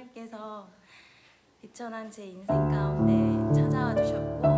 하나님께서 비천한 제 인생 가운데 찾아와 주셨고